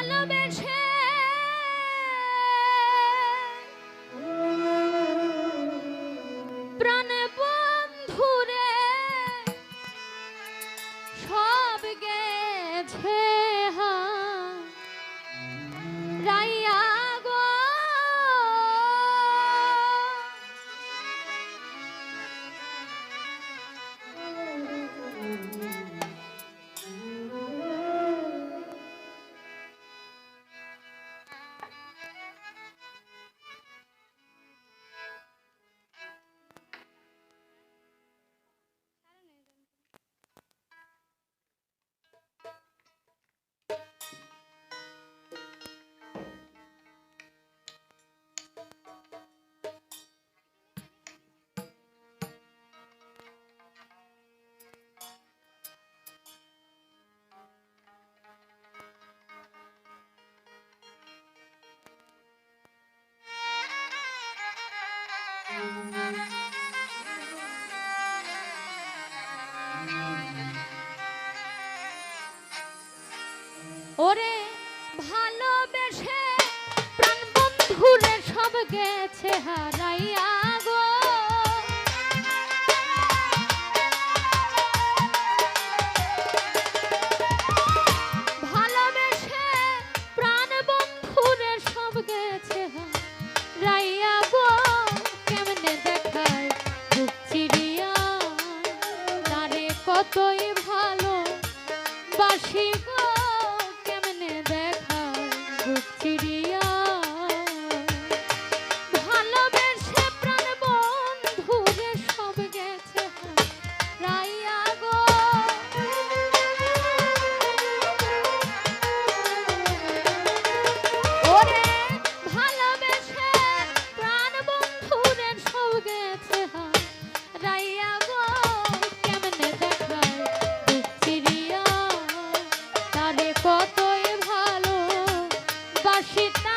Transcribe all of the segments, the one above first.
ভালোবেসে ভালোবেসে প্রাণ বন্ধুরে সব গেছে হারাইয়া গো। ভালোবেসে প্রাণ বন্ধুরে সব গেছে হারাইয়া গো। কেমনে দেখায় চিরিয়া তারে কতই ভালো বাসি গো। বাসি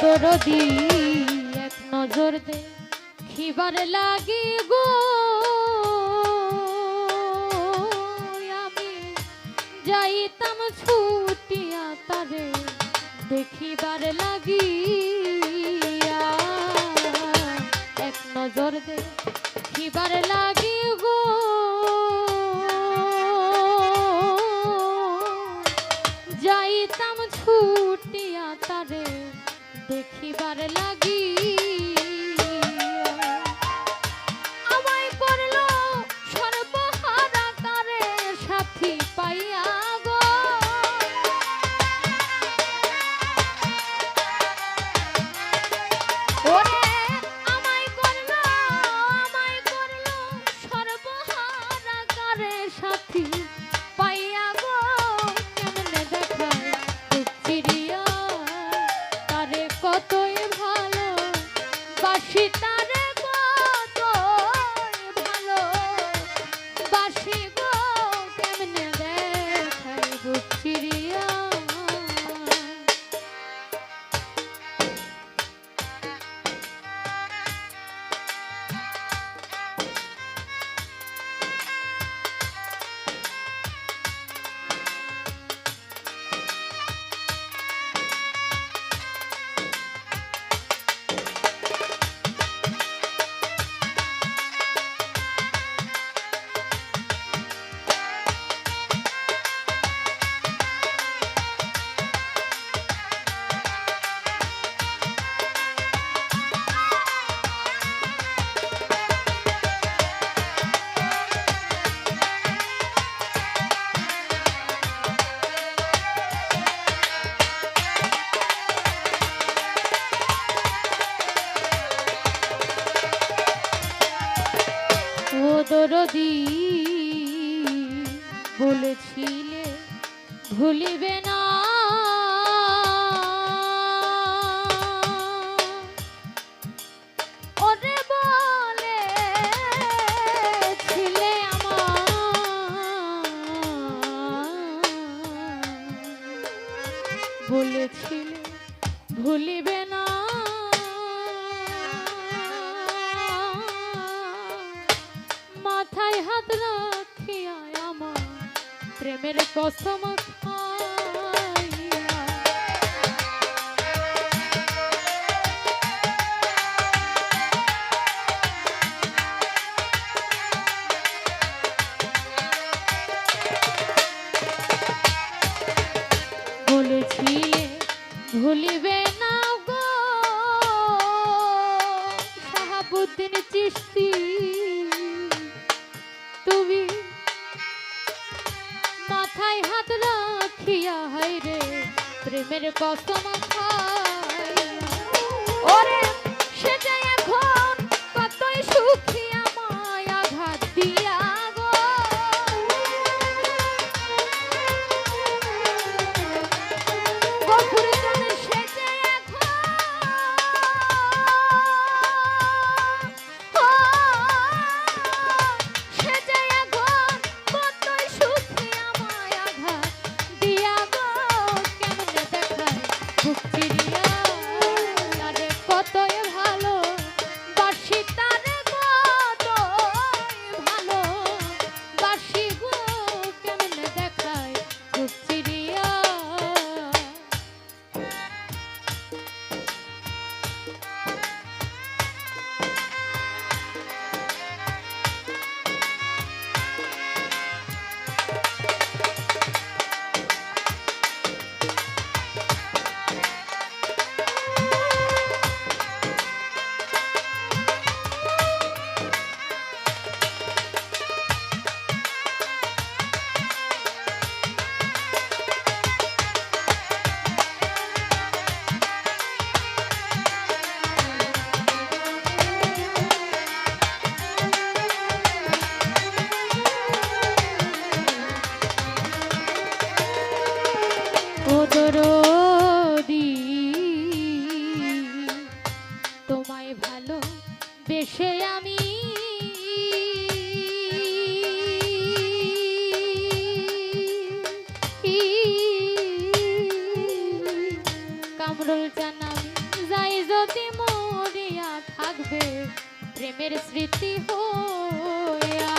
দরদি এক নজর দে লাগি গো। আমি যাইতাম ছুটিয়া তারে দেখিবার লাগি এক নজর দে লাগি গো। দেখিবার লাগি। আমায় করল সর্বহারা তারে সাথী পাইয়া। যদি বলেছিলে ভুলিবে না। রাখিয়া আমার প্রেমের কসম বলেছিলে ভুলিবে না গো শাহাবুদ্দিন চিস্তি হাত রাখিয়া হাই রে প্রেমের কসম খাই ওরে প্রেমের স্মৃতি হইয়া।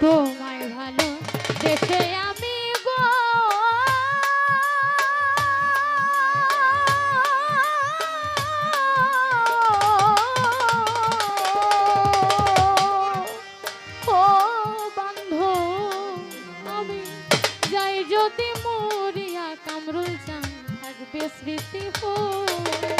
তো স্মৃতি হয়ে